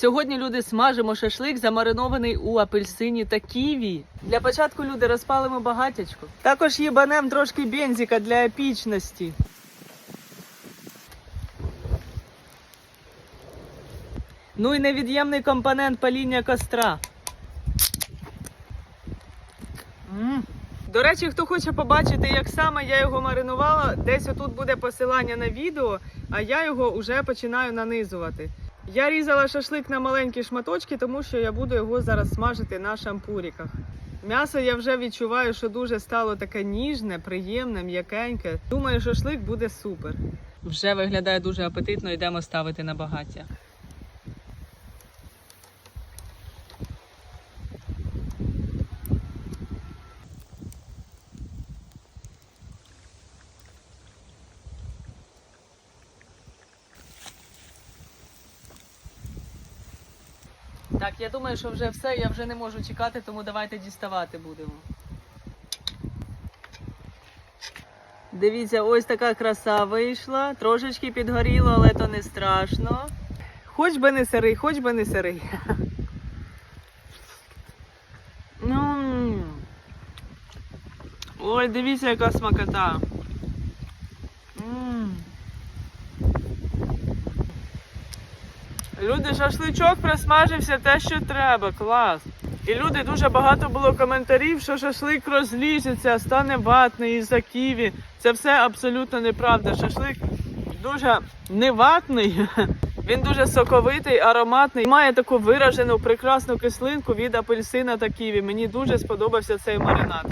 Сьогодні люди смажимо шашлик, замаринований у апельсині та ківі. Для початку люди розпалимо багатячку. Також їбанем трошки бензика для епічності. Ну і невід'ємний компонент паління костра. М. До речі, хто хоче побачити, як саме я його маринувала, десь отут буде посилання на відео, а я його вже починаю нанизувати. Я різала шашлик на маленькі шматочки, тому що я буду його зараз смажити на шампуріках. М'ясо я вже відчуваю, що дуже стало таке ніжне, приємне, м'якеньке. Думаю, шашлик буде супер. Вже виглядає дуже апетитно, йдемо ставити на багаття. Так, я думаю, що вже все, я вже не можу чекати, тому давайте діставати будемо. Дивіться, ось така краса вийшла. Трошечки підгоріло, але то не страшно. Хоч би не сирий, хоч би не сирий. Ой, дивіться, яка смакота. М. Люди, шашличок присмажився те, що треба, клас. І люди дуже багато було коментарів, що шашлик розліжеться, стане ватний із-за ківі. Це все абсолютно неправда. Шашлик дуже не ватний, він дуже соковитий, ароматний. Має таку виражену прекрасну кислинку від апельсина та ківі. Мені дуже сподобався цей маринад.